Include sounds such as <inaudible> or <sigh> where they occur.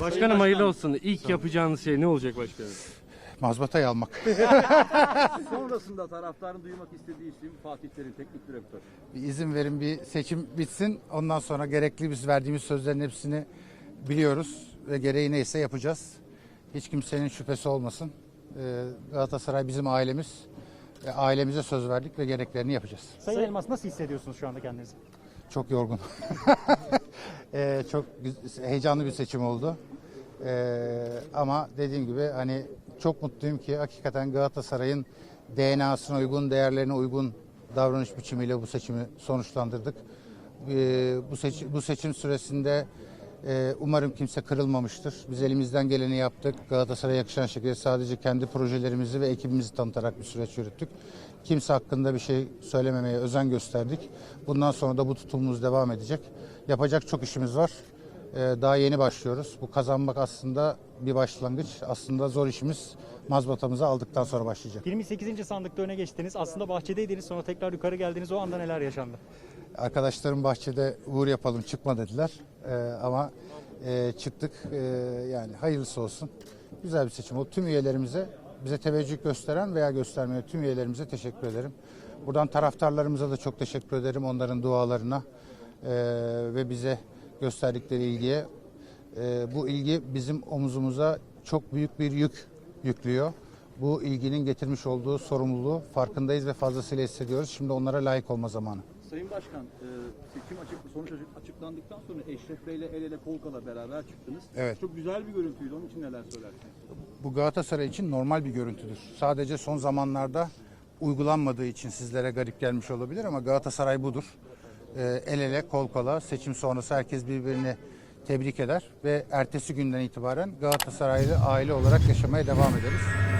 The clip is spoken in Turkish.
Başkanım hayırlı olsun. İlk yapacağınız şey ne olacak başkanım? Mazbatayı almak. <laughs> Sonrasında taraftarın duymak istediği isim Fatih Terim teknik direktör. bir izin verin bir seçim bitsin. Ondan sonra gerekli biz verdiğimiz sözlerin hepsini biliyoruz ve gereği neyse yapacağız. Hiç kimsenin şüphesi olmasın. Ee, Galatasaray bizim ailemiz. Ve ailemize söz verdik ve gereklerini yapacağız. Sayın Elmas nasıl hissediyorsunuz şu anda kendinizi? Çok yorgun. <laughs> Ee, çok heyecanlı bir seçim oldu. Ee, ama dediğim gibi hani çok mutluyum ki hakikaten Galatasaray'ın DNA'sına uygun, değerlerine uygun davranış biçimiyle bu seçimi sonuçlandırdık. Ee, bu, seçim, bu seçim süresinde umarım kimse kırılmamıştır. Biz elimizden geleni yaptık. Galatasaray'a yakışan şekilde sadece kendi projelerimizi ve ekibimizi tanıtarak bir süreç yürüttük. Kimse hakkında bir şey söylememeye özen gösterdik. Bundan sonra da bu tutumumuz devam edecek. Yapacak çok işimiz var. Ee, daha yeni başlıyoruz. Bu kazanmak aslında bir başlangıç. Aslında zor işimiz mazbatamızı aldıktan sonra başlayacak. 28. sandıkta öne geçtiniz. Aslında bahçedeydiniz sonra tekrar yukarı geldiniz. O anda neler yaşandı? Arkadaşlarım bahçede uğur yapalım çıkma dediler. Ee, ama e, çıktık. Ee, yani hayırlısı olsun. Güzel bir seçim oldu. Tüm üyelerimize bize teveccüh gösteren veya göstermeyen tüm üyelerimize teşekkür ederim. Buradan taraftarlarımıza da çok teşekkür ederim. Onların dualarına e, ve bize gösterdikleri ilgiye. E, bu ilgi bizim omuzumuza çok büyük bir yük yüklüyor. Bu ilginin getirmiş olduğu sorumluluğu farkındayız ve fazlasıyla hissediyoruz. Şimdi onlara layık olma zamanı. Sayın Başkan, e, seçim açık, sonuç açık- açıklandıktan sonra Eşref Bey ile el ele kol kola beraber çıktınız. Evet. Çok güzel bir görüntüydü. Onun için neler söylersiniz? Bu Galatasaray için normal bir görüntüdür. Sadece son zamanlarda uygulanmadığı için sizlere garip gelmiş olabilir ama Galatasaray budur. Ee, el ele kol kola seçim sonrası herkes birbirini tebrik eder ve ertesi günden itibaren Galatasaraylı aile olarak yaşamaya devam ederiz.